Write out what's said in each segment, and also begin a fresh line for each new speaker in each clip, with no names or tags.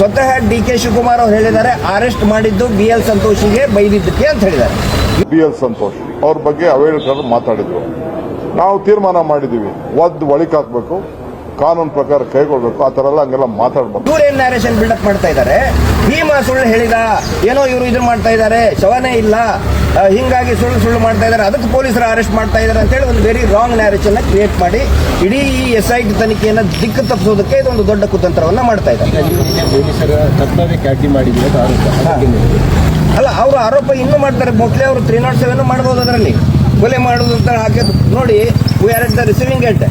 ಸ್ವತಃ D K Shivakumar ಅವರು ಹೇಳಿದ್ದಾರೆ ಅರೆಸ್ಟ್ ಮಾಡಿದ್ದು ಬಿ ಎಲ್ ಸಂತೋಷಿಗೆ ಬೈದಿದ್ದಕ್ಕೆ ಅಂತ ಹೇಳಿದ್ದಾರೆ.
ಬಿ ಎಲ್ ಸಂತೋಷ್ ಅವ್ರ ಬಗ್ಗೆ ಅವೇಳ್ಕರ್ ಮಾತಾಡಿದ್ರು. ನಾವು ತೀರ್ಮಾನ ಮಾಡಿದೀವಿ ಒದ್ದು ಒಳಿಕ್ ಹಾಕ್ಬೇಕು. ಕಾನೂನು ಪ್ರಕಾರ ಕೈಗೊಳ್ಬೇಕು ಆ ತರ ಎಲ್ಲ ಹಂಗೆಲ್ಲ ಮಾತಾಡ್ಬೇಕು
ಇವ್ರೇನ್ ನ್ಯಾರೇಷನ್ ಬಿಲ್ಡಪ್ ಮಾಡ್ತಾ ಇದ್ದಾರೆ. ಭೀಮ ಸುಳ್ಳು ಹೇಳಿದ ಏನೋ ಇವರು ಇದು ಮಾಡ್ತಾ ಇದ್ದಾರೆ ಶವನೇ ಇಲ್ಲ ಆ, ಹಿಂಗಾಗಿ ಸುಳ್ಳು ಸುಳ್ಳು ಮಾಡ್ತಾ ಇದ್ದಾರೆ ಅದಕ್ಕೆ ಪೊಲೀಸರು ಅರೆಸ್ಟ್ ಮಾಡ್ತಾ ಇದ್ದಾರೆ ಅಂತೇಳಿ ಒಂದು ವೆರಿ ರಾಂಗ್ ನ್ಯಾರೇಷನ್ ಕ್ರಿಯೇಟ್ ಮಾಡಿ ಇಡೀ ಈ ಎಸ್ ಐ ಟಿ ತನಿಖೆಯನ್ನು ದಿಕ್ಕು ತಪ್ಪಿಸೋದಕ್ಕೆ ಇದೊಂದು ದೊಡ್ಡ ಕುತಂತ್ರವನ್ನ ಮಾಡ್ತಾ ಇದ್ದಾರೆ.
ಪೊಲೀಸರ ಅಂತ ಆರೋಪ? ಅದಕ್ಕೆ ನೀವು-
ಅಲ್ಲ ಅವರು ಆರೋಪ ಇನ್ನೂ ಮಾಡ್ತಾರೆ. ಮೊದಲೇ ಅವರು ತ್ರೀ ನಾಟ್ ಸೆವೆನ್ ಮಾಡ್ಬೋದು ಅದರಲ್ಲಿ. ಕೊಲೆ ಮಾಡೋದು ಅಂತ ಹಾಕಿದ್ರು ನೋಡಿ we are at the receiving end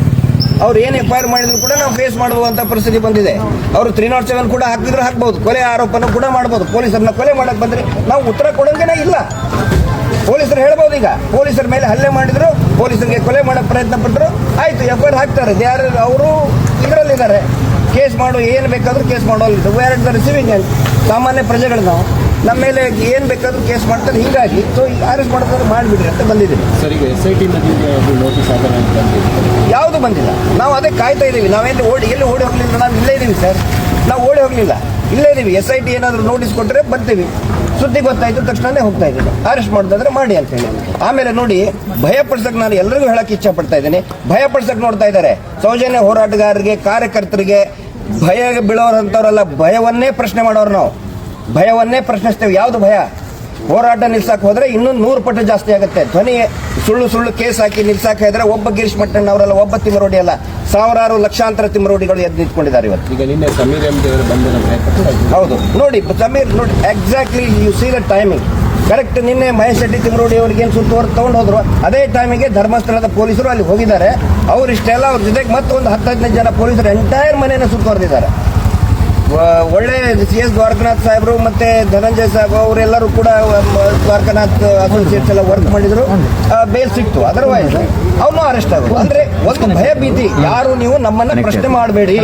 ಅವ್ರು ಏನು ಎಕ್ವೈರ್ ಮಾಡಿದ್ರು ಕೂಡ ನಾವು ಫೇಸ್ ಮಾಡುವಂತ ಪರಿಸ್ಥಿತಿ ಬಂದಿದೆ. ಅವರು ತ್ರೀ ನಾಟ್ ಸೆವೆನ್ ಕೂಡ ಹಾಕಿದ್ರು ಹಾಕ್ಬೋದು. ಕೊಲೆ ಆರೋಪನ ಕೂಡ ಮಾಡಬಹುದು ಪೊಲೀಸರನ್ನ ಕೊಲೆ ಮಾಡಕ್ ಬಂದ್ರೆ ನಾವು ಉತ್ತರ ಕೊಡಂಗೆನೇ ಇಲ್ಲ. ಪೊಲೀಸರು ಹೇಳ್ಬೋದು ಈಗ. ಪೊಲೀಸರ ಮೇಲೆ ಹಲ್ಲೆ ಮಾಡಿದ್ರು, ಪೊಲೀಸರಿಗೆ ಕೊಲೆ ಮಾಡಕ್ ಪ್ರಯತ್ನ ಪಟ್ಟರು ಆಯ್ತು ಎಫ್ ಐ ಹಾಕ್ತಾರೆ ಯಾರು ಅವರು ಇದರಲ್ಲಿದ್ದಾರೆ. ಕೇಸ್ ಮಾಡು, ಏನು ಬೇಕಾದ್ರೂ ಕೇಸ್ ಮಾಡೋಲ್ಲ ದ ರಿಸೀವಿಂಗ್ ಸಾಮಾನ್ಯ ಪ್ರಜೆಗಳು ನಾವು. ನಮ್ಮ ಮೇಲೆ ಏನು ಬೇಕಾದ್ರೂ ಕೇಸ್ ಮಾಡ್ತಾರೆ ಹೀಗಾಗಿ ಸೊ ಈಗ ಅರೆಸ್ಟ್ ಮಾಡೋದಾದ್ರೆ ಮಾಡಿಬಿಡ್ರಿ ಅಂತ ಬಂದಿದ್ದೀನಿ
ಸರ್ ಈಗ ಎಸ್ ಐ ಟಿ ನೋಟಿಸ್ ಆಗಲ್ಲ ಅಂತ ಬಂದಿದೆ.
ಯಾವುದು ಬಂದಿಲ್ಲ. ನಾವು ಅದೇ ಕಾಯ್ತಾ ಇದ್ದೀವಿ ನಾವೇನು ಓಡಿ ಎಲ್ಲಿ ಓಡಿ ಹೋಗಲಿಲ್ಲ? ನಾವು ಇಲ್ಲೇ ಇದ್ದೀವಿ ಸರ್. ನಾವು ಓಡಿ ಹೋಗಲಿಲ್ಲ. ಇಲ್ಲೇ ಇದ್ದೀವಿ ಎಸ್ ಐ ಟಿ ಏನಾದರೂ ನೋಟಿಸ್ ಕೊಟ್ಟರೆ ಬರ್ತೀವಿ. ಸುದ್ದಿ ಗೊತ್ತಾಯ್ತು ತಕ್ಷಣನೇ ಹೋಗ್ತಾ ಇದ್ದೀವಿ ಅರೆಸ್ಟ್ ಮಾಡೋದಾದ್ರೆ ಮಾಡಿ ಅಂತ ಹೇಳಿ. ಆಮೇಲೆ ನೋಡಿ ಭಯ ಪಡ್ಸಕ್ ನಾನು ಎಲ್ಲರಿಗೂ ಹೇಳಕ್ಕೆ ಇಚ್ಛೆ ಪಡ್ತಾ ಇದ್ದೀನಿ. ಭಯ ಪಡ್ಸಕ್ ನೋಡ್ತಾ ಇದ್ದಾರೆ. ಸೌಜನ್ಯ ಹೋರಾಟಗಾರರಿಗೆ ಕಾರ್ಯಕರ್ತರಿಗೆ ಭಯ ಬೀಳೋರಂಥವ್ರಲ್ಲ ಭಯವನ್ನೇ ಪ್ರಶ್ನೆ ಮಾಡೋರು ನಾವು. ಭಯವನ್ನೇ ಪ್ರಶ್ನಿಸ್ತೇವೆ. ಯಾವುದು ಭಯ? ಹೋರಾಟ ನಿಲ್ಸಕ್ ಹೋದ್ರೆ ಇನ್ನೊಂದು ನೂರು ಪಟ್ಟು ಜಾಸ್ತಿ ಆಗುತ್ತೆ. ಧ್ವನಿ ಸುಳ್ಳು ಸುಳ್ಳು ಕೇಸ್ ಹಾಕಿ ನಿಲ್ಸಕ್ ಹೋದ್ರೆ ಒಬ್ಬ ಗಿರೀಶ್ ಮಟ್ಟಣ್ಣ ಅವರಲ್ಲ ಒಬ್ಬ ತಿಮರೋಡಿ ಅಲ್ಲ ಸಾವಿರಾರು ಲಕ್ಷಾಂತರ ತಿಮರೋಡಿಗಳು ಎದ್ದು ನಿಂತ್ಕೊಂಡಿದ್ದಾರೆ ಇವತ್ತು.
ಈಗ ನಿನ್ನೆ ಸಮೀರ್.
ಹೌದು. ನೋಡಿ ಸಮೀರ್ ನೋಡಿ exactly you see the timing correct ನಿನ್ನೆ ಮಹೇಶ್ ಶೆಟ್ಟಿ ತಿಮರೋಡಿ ಅವ್ರಿಗೆ ಏನು ಸುತ್ತುವರೆದು ತಗೊಂಡು ಹೋದ್ರು ಅದೇ ಟೈಮಿಗೆ ಧರ್ಮಸ್ಥಳದ ಪೊಲೀಸರು ಅಲ್ಲಿ ಹೋಗಿದ್ದಾರೆ. ಅವರಿಷ್ಟೆಲ್ಲ ಇಷ್ಟೆಲ್ಲ ಅವ್ರ ಜೊತೆಗೆ ಮತ್ತೊಂದು ಹತ್ತು ಹದಿನೈದು ಜನ ಪೊಲೀಸರು ಎಂಟೈರ್ ಮನೆಯನ್ನು ಸುತ್ತುವರೆದಿದ್ದಾರೆ ಒಳ್ಳೆ ಸಿ ಎಸ್ ದ್ವಾರಕನಾಥ್ ಸಾಹೇಬರು ಮತ್ತೆ ಧನಂಜಯ ಸಾಹೇಬ್ ಅವರೆಲ್ಲರೂ ಕೂಡ ದ್ವಾರಕನಾಥ್ ಅಸೋಸಿಯೇಟ್ಸ್ ಎಲ್ಲ ವರ್ಕ್ ಮಾಡಿದ್ರು. ಬೇಸ್ ಸಿಕ್ತು. ಅದರ್ವೈಸ್ ಅವನು ಅರೆಸ್ಟ್ ಆಗೋದು. ಅಂದ್ರೆ ಒಂದು ಭಯ ಭೀತಿ. ಯಾರು ನೀವು ನಮ್ಮನ್ನ ಪ್ರಶ್ನೆ ಮಾಡಬೇಡಿ.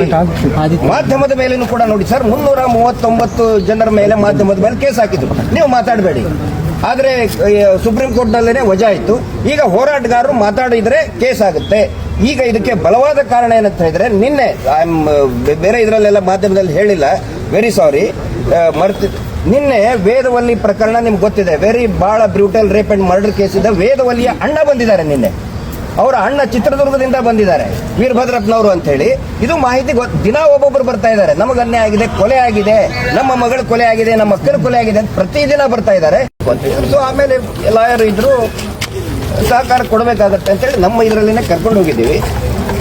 ಮಾಧ್ಯಮದ ಮೇಲೇನು ಕೂಡ ನೋಡಿ. ಸರ್ ಮುನ್ನೂರ ಮೂವತ್ತೊಂಬತ್ತು ಜನರ ಮೇಲೆ ಮಾಧ್ಯಮದ ಮೇಲೆ ಕೇಸ್ ಹಾಕಿದ್ರು. ನೀವು ಮಾತಾಡಬೇಡಿ. ಆದ್ರೆ ಸುಪ್ರೀಂ ಕೋರ್ಟ್ನಲ್ಲೇ ವಜಾ ಇತ್ತು. ಈಗ ಹೋರಾಟಗಾರರು ಮಾತಾಡಿದ್ರೆ ಕೇಸ್ ಆಗುತ್ತೆ. ಈಗ ಇದಕ್ಕೆ ಬಲವಾದ ಕಾರಣ ಏನಂತ ಹೇಳಿದ್ರೆ, ನಿನ್ನೆ ಬೇರೆ ಇದರಲ್ಲೆಲ್ಲ ಮಾಧ್ಯಮದಲ್ಲಿ ಹೇಳಿಲ್ಲ. ವೆರಿ ಸಾರಿ ಮರ್ತಿ, ನಿನ್ನೆ ವೇದವಲ್ಲಿ ಪ್ರಕರಣ ನಿಮ್ಗೆ ಗೊತ್ತಿದೆ. ವೆರಿ ಬಹಳ brutal rape and murder case ಇದೆ ವೇದವಲ್ಲಿಯ ಅಣ್ಣ ಬಂದಿದ್ದಾರೆ ನಿನ್ನೆ. ಅವರ ಅಣ್ಣ ಚಿತ್ರದುರ್ಗದಿಂದ ಬಂದಿದ್ದಾರೆ. ವೀರಭದ್ರಪ್ಪನವರು ಅಂತ ಹೇಳಿ ಇದು ಮಾಹಿತಿ ದಿನ ಒಬ್ಬೊಬ್ಬರು ಬರ್ತಾ ಇದ್ದಾರೆ. ನಮಗೆ ಅನ್ಯಾಯ ಆಗಿದೆ, ಕೊಲೆ ಆಗಿದೆ, ನಮ್ಮ ಮಗಳ ಕೊಲೆ ಆಗಿದೆ, ನಮ್ಮ ಅಕ್ಕನ ಕೊಲೆ ಆಗಿದೆ ಅಂತ ಪ್ರತಿದಿನ ಬರ್ತಾ ಇದ್ದಾರೆ. ಸೊ ಆಮೇಲೆ ಲಾಯರ್ ಇದ್ರು, ಸಹಕಾರ ಕೊಡಬೇಕಾಗತ್ತೆ ಅಂತೇಳಿ ನಮ್ಮ ಇದರಲ್ಲಿನೇ ಕರ್ಕೊಂಡು ಹೋಗಿದ್ದೀವಿ.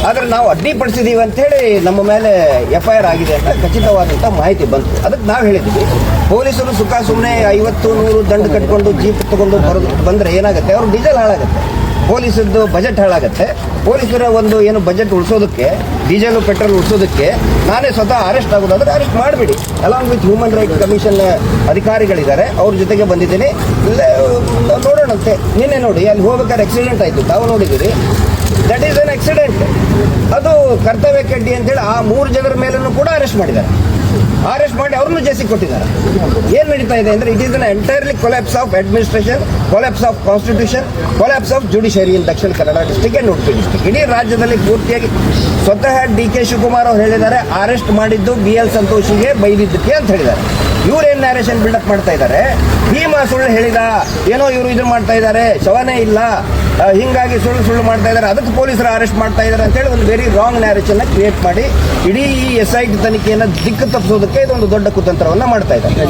ಆದರೆ ನಾವು ಅಡ್ಡಿಪಡಿಸಿದ್ದೀವಿ ಅಂತೇಳಿ ನಮ್ಮ ಮೇಲೆ ಎಫ್ ಐ ಆರ್ ಆಗಿದೆ ಅಂತ ಖಚಿತವಾದಂಥ ಮಾಹಿತಿ ಬಂತು. ಅದಕ್ಕೆ ನಾವು ಹೇಳಿದ್ವಿ ಪೊಲೀಸರು ಸುಖ ಸುಮ್ಮನೆ ಐವತ್ತು ನೂರು ದಂಡ ಕಟ್ಕೊಂಡು ಜೀಪ್ ತಗೊಂಡು ಬರೋದು ಬಂದರೆ ಏನಾಗುತ್ತೆ? ಅವ್ರು ಡೀಸೆಲ್ ಹಾಳಾಗುತ್ತೆ. ಪೊಲೀಸರದ್ದು ಬಜೆಟ್ ಹಾಳಾಗುತ್ತೆ. ಪೊಲೀಸರ ಒಂದು ಏನು ಬಜೆಟ್ ಉಳಿಸೋದಕ್ಕೆ, ಡೀಸೆಲ್, ಪೆಟ್ರೋಲ್ ಉಳಿಸೋದಕ್ಕೆ ನಾನೇ ಸ್ವತಃ ಅರೆಸ್ಟ್ ಆಗೋದಾದ್ರೆ ಅರೆಸ್ಟ್ ಮಾಡಿಬಿಡಿ. Along with human right commission ಅಧಿಕಾರಿಗಳಿದ್ದಾರೆ, ಅವ್ರ ಜೊತೆಗೆ ಬಂದಿದ್ದೀನಿ. ಇಲ್ಲೇ ನೋಡೋಣಂತೆ. ನಿನ್ನೆ ನೋಡಿ, ಅಲ್ಲಿ ಹೋಗ್ಬೇಕಾದ್ರೆ ಆಕ್ಸಿಡೆಂಟ್ ಆಯಿತು. ತಾವು ನೋಡಿದ್ದೀರಿ? ದಟ್ ಈಸ್ ಅನ್ ಆಕ್ಸಿಡೆಂಟ್ ಅದು ಕರ್ತವ್ಯ ಕಡ್ಡಿ ಅಂತೇಳಿ ಆ ಮೂರು ಜನರ ಮೇಲೂ ಕೂಡ ಅರೆಸ್ಟ್ ಮಾಡಿದ್ದಾರೆ. ಅರೆಸ್ಟ್ ಮಾಡಿ ಅವ್ರನ್ನು ಜೆಸಿ ಕೊಟ್ಟಿದ್ದಾರೆ. ಏನ್ ನಡೀತಾ ಇದೆ ಅಂದ್ರೆ it is an entirely collapse of administration collapse of constitution collapse of judiciary in Dakshina Kannada district and Udupi district ಇಡೀ ರಾಜ್ಯದಲ್ಲಿ ಪೂರ್ತಿಯಾಗಿ ಸ್ವತಃ ಡಿ ಕೆ ಶಿವಕುಮಾರ್ ಅವರು ಹೇಳಿದ್ದಾರೆ ಅರೆಸ್ಟ್ ಮಾಡಿದ್ದು ಬಿ ಎಲ್ ಸಂತೋಷಿಗೆ ಬೈದಿದ್ದಕ್ಕೆ ಅಂತ ಹೇಳಿದ್ದಾರೆ. ಇವ್ರೇನ್ ನ್ಯಾರೇಷನ್ ಬಿಲ್ಡಪ್ ಮಾಡ್ತಾ ಇದ್ದಾರೆ? ಭೀಮಾ ಸುಳ್ಳು ಹೇಳಿದ, ಏನೋ ಇವರು ಇದು ಮಾಡ್ತಾ ಇದ್ದಾರೆ, ಶವನೇ ಇಲ್ಲ ಹಿಂಗಾಗಿ ಸುಳ್ಳು ಸುಳ್ಳು ಮಾಡ್ತಾ ಇದ್ದಾರೆ. ಅದಕ್ಕೆ ಪೊಲೀಸರು ಅರೆಸ್ಟ್ ಮಾಡ್ತಾ ಇದ್ದಾರೆ ಅಂತೇಳಿ ಒಂದು ವೆರಿ ರಾಂಗ್ ನ್ಯಾರೇಷನ್ ಕ್ರಿಯೇಟ್ ಮಾಡಿ, ಇಡೀ ಈ ಎಸ್ ಐ ಟಿ ತನಿಖೆಯನ್ನು ದಿಕ್ಕು ತಪ್ಪಿಸೋದಕ್ಕೆ ಇದೊಂದು ದೊಡ್ಡ ಕುತಂತ್ರವನ್ನ ಮಾಡ್ತಾ ಇದ್ದಾರೆ.